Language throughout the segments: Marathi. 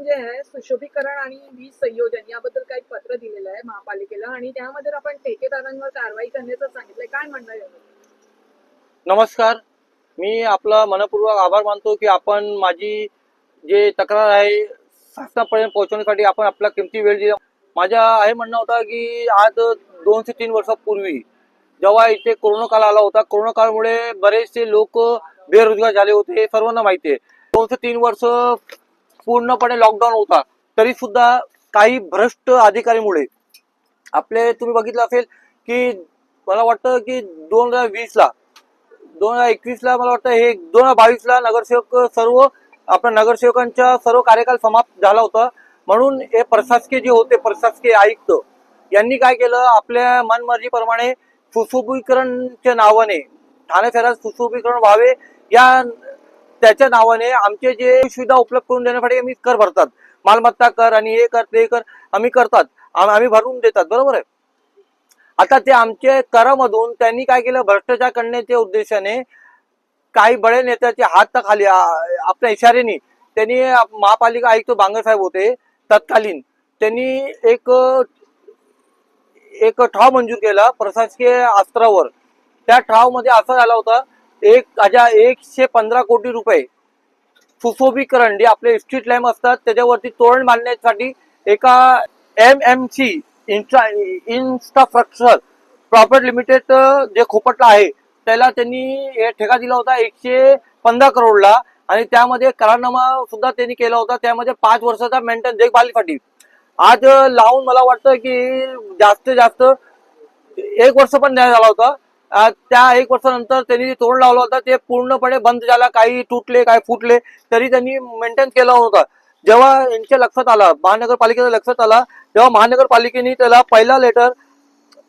म्हणजे सुशोभीकरण आणि वीज संयोजन याबद्दल काही पत्र दिलेलं आहे महापालिकेला आणि त्यामध्ये आपण ठेकेदारांवर कारवाई करण्याचं सांगितलंय. काय म्हणणं नमस्कार. मी आपला मनपूर्वक आभार मानतो की आपण माझी जे तक्रार आहे शासनापर्यंत पोहोचवण्यासाठी आपण आपला किमती वेळ दिला माझ्या हे म्हणणं होता की आज दोन ते तीन वर्षापूर्वी जेव्हा इथे कोरोना काळ आला होता कोरोना काळामुळे बरेचसे लोक बेरोजगार झाले होते हे सर्वांना माहिती आहे. दोन ते तीन वर्ष पूर्णपणे लॉकडाऊन होता. तरी सुद्धा काही भ्रष्ट अधिकारीमुळे आपले तुम्ही बघितलं असेल की मला वाटतं की दोन हजार वीस ला दोन हजार एकवीस ला मला वाटतं हे दोन हजार बावीस ला नगरसेवक सर्व आपल्या नगरसेवकांचा सर्व कार्यकाल समाप्त झाला होता. म्हणून हे प्रशासकीय जे होते प्रशासकीय आयुक्त यांनी काय केलं? आपल्या मनमर्जीप्रमाणे सुशोभीकरणच्या नावाने ठाणे शहरात सुशोभीकरण व्हावे या त्याच्या नावाने आमचे जे सुविधा उपलब्ध करून देण्यासाठी आम्ही कर भरतात. मालमत्ता कर आणि हे कर ते कर आम्ही करतात. आम्ही भरून देतात. बरोबर आहे? आता ते आमचे करामधून त्यांनी काय केलं? भ्रष्टाचार करण्याच्या उद्देशाने काही बडे नेत्याचे हात खाली आपल्या इशारेने त्यांनी महापालिका आयुक्त बांगरसाहेब होते तत्कालीन. त्यांनी एक एक ठाव मंजूर केला प्रशासकीय अस्त्रावर त्या ठावमध्ये असं झाला होता एक हजार एकशे पंधरा कोटी रुपये सुशोभीकरण जे आपले स्ट्रीट लॅम्प असतात त्याच्यावरती तोरण बांधण्यासाठी एका M M C infra infrastructure property limited जे खोपटला आहे त्याला त्यांनी हे ठेका दिला होता एकशे पंधरा करोडला आणि त्यामध्ये करारनामा सुद्धा त्यांनी केला होता त्यामध्ये पाच वर्षाचा मेंटेन देखभालीसाठी. आज लावून मला वाटतं की जास्तीत जास्त एक वर्ष पण न्याय झाला होता. त्या एक वर्षानंतर त्यांनी जे तोरण लावलं होतं ते पूर्णपणे बंद झाला काही तुटले काही फुटले तरी त्यांनी मेंटेन केलं होतं. जेव्हा यांच्या लक्षात आला महानगरपालिकेच्या लक्षात आला तेव्हा महानगरपालिकेने त्याला पहिला लेटर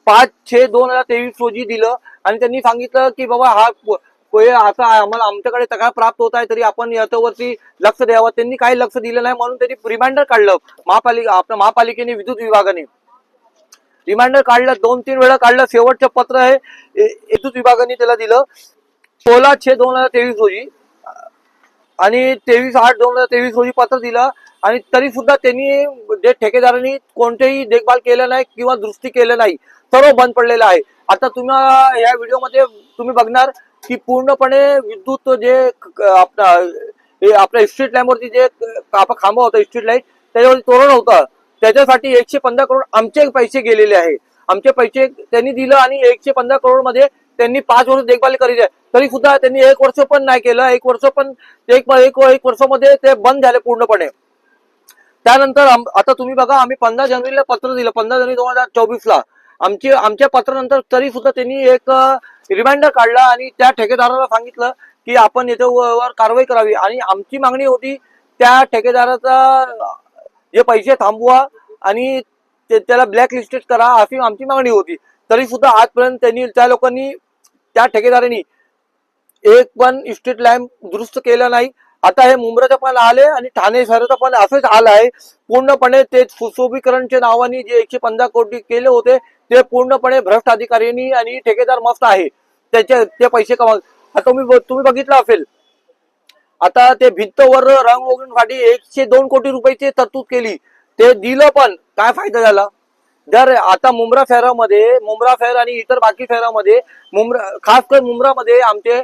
पाच छे दोन हजार तेवीस रोजी दिलं आणि त्यांनी सांगितलं की बाबा हा असा आम्हाला आमच्याकडे तक्रार प्राप्त होत आहे तरी आपण याच्यावरती लक्ष द्यावं. त्यांनी काही लक्ष दिलं नाही म्हणून त्यांनी रिमाइंडर काढलं. महापालिका आपल्या महापालिकेने विद्युत विभागाने. रिमाइंडर काढलं दोन तीन वेळा काढलं. शेवटचं पत्र हे ए- विद्युत विभागाने त्याला दिलं. सोळा छे दोन हजार तेवीस रोजी. आणि तेवीस आठ दोन हजार तेवीस रोजी पत्र दिलं. आणि तरी सुद्धा त्यांनी जे ठेकेदारांनी कोणतेही देखभाल केलं नाही किंवा दुरुस्ती केलं नाही सर्व बंद पडलेलं आहे. आता तुम्हाला या व्हिडिओमध्ये तुम्ही बघणार की पूर्णपणे विद्युत जे क- आपला आपल्या स्ट्रीट लाईनवरती जे आपण खांबा होता स्ट्रीट लाइट त्याच्यावरती तोरण होतं. त्याच्यासाठी एकशे पंधरा करोड आमचे पैसे गेलेले आहे. आमचे पैसे त्यांनी दिलं आणि एकशे पंधरा करोडमध्ये त्यांनी पाच वर्ष देखभाल केली आहे तरी सुद्धा त्यांनी एक वर्ष पण नाही केलं. एक वर्ष पण एक एक एक वर्षामध्ये ते बंद झाले पूर्णपणे. त्यानंतर आता तुम्ही बघा आम्ही पंधरा जानेवारीला पत्र दिलं. पंधरा जानेवारी दोन हजार चोवीस ला आमची आमच्या पत्रानंतर तरी सुद्धा त्यांनी एक रिमाइंडर काढला आणि त्या ठेकेदाराला सांगितलं की आपण याच्यावर कारवाई करावी. आणि आमची मागणी होती त्या ठेकेदाराचा जे पैसे थांबवा आणि त्याला ब्लॅक लिस्टेड करा अशी आमची मागणी होती. तरी सुद्धा आजपर्यंत त्यांनी त्या लोकांनी त्या ठेकेदारांनी एक पण स्ट्रीट लॅम्प दुरुस्त केला नाही. आता हे मुंब्राचं पण आले आणि ठाणे शहराचं पण असंच आलं आहे पूर्णपणे ते सुशोभीकरणच्या नावाने जे एकशे पंधरा कोटी केले होते ते पूर्णपणे भ्रष्ट अधिकाऱ्यांनी आणि ठेकेदार मस्त आहे. त्याचे ते पैसे कमा आता तुम्ही तुम्ही बघितलं असेल आता ते भिंतवर रंग वगैरेसाठी एकशे दोन कोटी रुपयाची तरतूद केली. ते दिलं पण काय फायदा झाला? जर आता मुंब्रा शहरामध्ये मुंब्रा शहर आणि इतर बाकी शहरामध्ये मुंब्रा खास कर मुंब्रामध्ये आमचे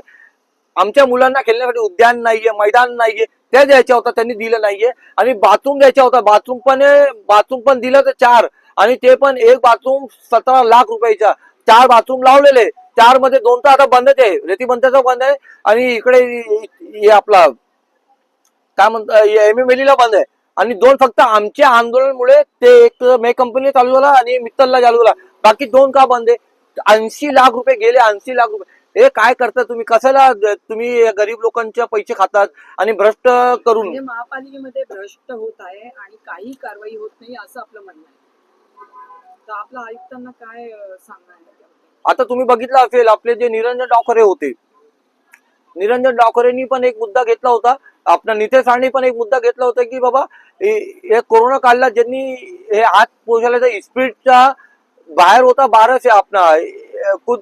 आमच्या मुलांना खेळण्यासाठी उद्यान नाहीये मैदान नाहीये ते द्यायच्या होता त्यांनी दिलं नाहीये. आणि बाथरूम द्यायचा होता बाथरूम पण बाथरूम पण दिलं तर चार. आणि ते पण एक बाथरूम सतरा लाख रुपयाचा चार बाथरूम लावलेले. चारमध्ये दोन तर आता बंदच आहे. रेतीबंधाचा बंद आहे आणि इकडे हे आपला काय म्हणतात एम एम ला बंद आहे. आणि दोन फक्त आमच्या आंदोलनामुळे ते एक मे कंपनी चालू झाला आणि मित्तलला चालू झाला. बाकी दोन का बंद आहे? ऐंशी लाख रुपये गेले ऐंशी लाख रुपये. हे काय करता तुम्ही? कशाला तुम्ही गरीब लोकांचे पैसे खातात आणि भ्रष्ट करून? म्हणजे महापालिकेमध्ये भ्रष्ट होत आहे आणि काही कारवाई होत नाही असं आपलं म्हणणं आहे. तर आपल्या आयुक्तांना काय सांगणार आता तुम्ही बघितलं असेल आपले जे निरंजन डावखरे होते. निरंजन डावखरेंनी पण एक मुद्दा घेतला होता. आपला नितेश राणे पण एक मुद्दा घेतला होता की बाबा हे कोरोना काळात ज्यांनी हे हात पोहोचवल्याचा स्पीडचा बाहेर होता बाराशे आपला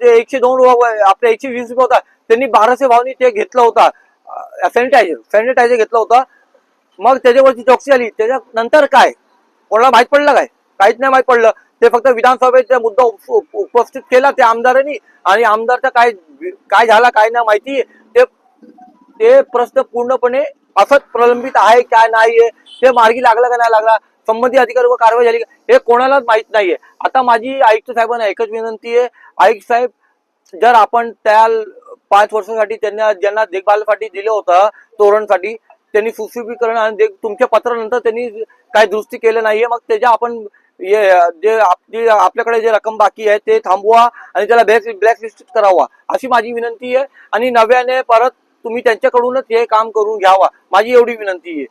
एकशे दोन आपल्या एकशे वीस रुपये होता. त्यांनी बाराशे भावनी ते घेतला होता. सॅनिटायझर सॅनिटायझर घेतला होता. मग त्याच्यावरती चौकशी आली. त्याच्यानंतर काय? कोणाला माहीत पडलं काय? काहीच नाही माहीत पडलं. ते फक्त विधानसभेत जे मुद्दा उपस्थित केला त्या आमदारांनी आणि आमदारचा काय काय झाला काय नाही माहिती. ते ते प्रश्न पूर्णपणे असंच प्रलंबित आहे काय नाही ते मार्गी लागला का नाही लागला? संबंधित अधिकाऱ्यावर कारवाई झाली हे कोणालाच माहीत नाहीये. आता माझी आयुक्त साहेबांना एकच विनंती आहे. आयुक्त साहेब जर आपण त्या पाच वर्षासाठी त्यांना ज्यांना देखभालसाठी दिलं होतं तोरणसाठी त्यांनी सुशुभीकरण आणि देख- तुमच्या पत्रानंतर त्यांनी काय दुरुस्ती केलं नाहीये मग त्याच्या आपण जे आपली आपल्याकडे जे रक्कम बाकी आहे ते थांबवा आणि त्याला ब्लॅक ब्लॅकलिस्टेड करावा. अशी माझी विनंती आहे आणि नव्याने परत तुम्ही त्यांच्याकडूनच हे काम करून घ्यावा. माझी एवढी विनंती आहे.